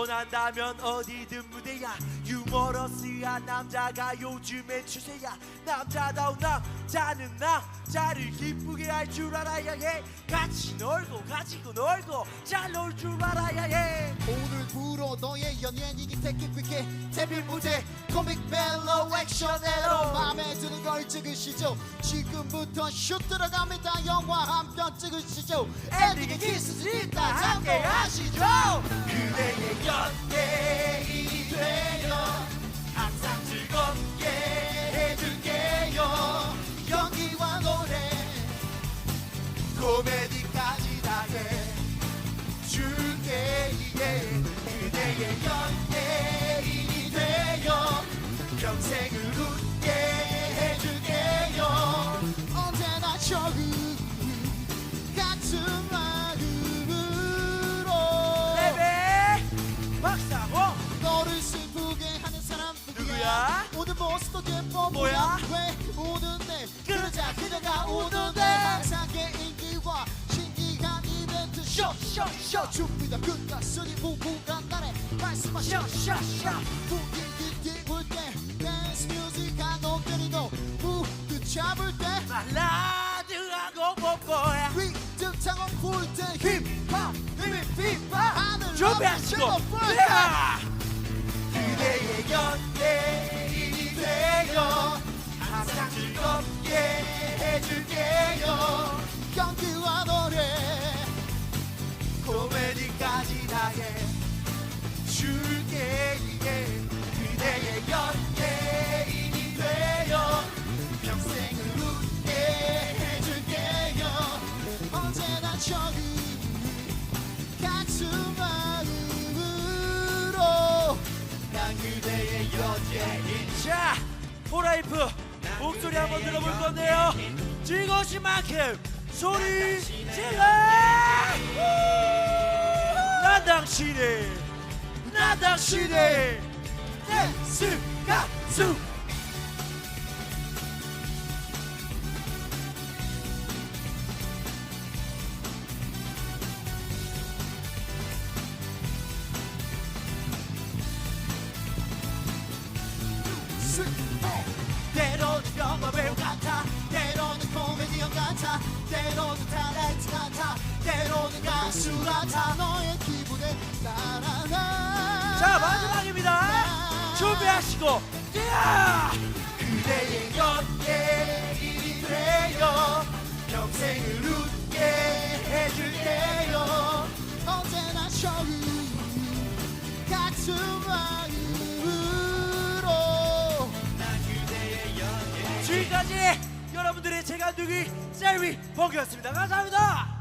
원한다면 어디든 무대야. 유머러스한 남자가 요즘엔 추세야. 남자다운 남자는 남자를 기쁘게 할 줄 알아야 해. 같이 놀고 가지고 놀고 잘 놀 줄 알아야 해. 오늘부로 너의 연예인이 택기피게 데뷔 무대 코믹 멜로 액션으로 마음에 드는 걸 찍으시죠. 지금부터 슛 들어갑니다. 영화 한 편 찍으시죠. 엔딩에 키스를 있다. 함께 하시죠. 그대의 연 오늘 모습도 예뻐 뭐야? 왜 우는데? 그러자 그녀가 우는데. 상의 인기와 신기한 이벤트 쇼쇼쇼. 준비다 끝났으니 무궁한 날에 말씀하셔 샤샤샤 분위기 띄울 때 댄스 뮤직 한 놈들이도 무드 잡을 때 발라드하고 뽀뽀야? 리듬 창원 불때 힙합 힙힙 힙합. 하늘 준비하시고 즐겁게 해줄게요. 연기와 노래 코미디까지 다 해 줄게 예. 그대의 연예인이 되어 평생을 웃게 해줄게요. 언제나 적은 같은 마음으로 난 그대의 연예인. 자 호라이프 목소리 한번 들어볼 건데요. 즐거우신 만큼 소리 질러! 난 당신의 난 당신의 댄스 가수 때로는 영화 배우 같아 때로는 코미디언 같아 때로는 탤런트 같아 때로는 가수 같아 너의 기분에 따라가. 자 마지막입니다. 준비하시고. 야! 그대의 연예인이 되어 평생을 웃게 해줄게요. 언제나 적은 같은 마음 지금까지. 여러분들의 재간두기 셀위 버기였습니다. 감사합니다